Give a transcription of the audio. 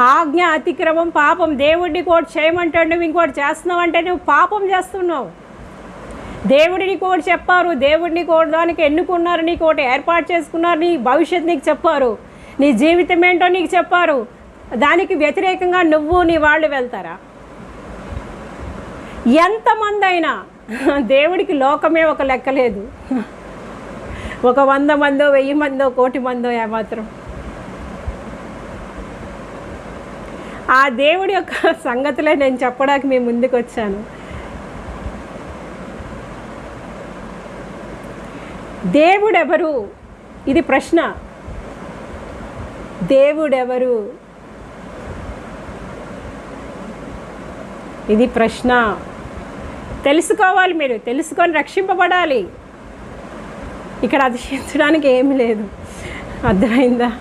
ఆజ్ఞ అతిక్రమం పాపం. దేవుడిని కోటి చేయమంటాడు నువ్వు ఇంకోటి చేస్తున్నావు అంటే నువ్వు పాపం చేస్తున్నావు. దేవుడిని కోటి చెప్పారు. దేవుడిని కోటి దానికి ఎన్నుకున్నారు నీకు ఒకటి ఏర్పాటు చేసుకున్నారు నీ భవిష్యత్తు నీకు చెప్పారు. నీ జీవితం ఏంటో నీకు చెప్పారు. దానికి వ్యతిరేకంగా నువ్వు నీ వాళ్ళు వెళ్తారా? ఎంతమంది అయినా దేవుడికి లోకమే ఒక లెక్క లేదు. ఒక వంద మందో వెయ్యి మందో కోటి మందో ఏమాత్రం. ఆ దేవుడి యొక్క సంగతులే నేను చెప్పడానికి మీ ముందుకు వచ్చాను. దేవుడెవరు? ఇది ప్రశ్న. దేవుడెవరు? ఇది ప్రశ్న. తెలుసుకోవాలి మీరు తెలుసుకొని రక్షింపబడాలి. ఇక్కడ అతిశించడానికి ఏమీ లేదు. అర్థమైందా?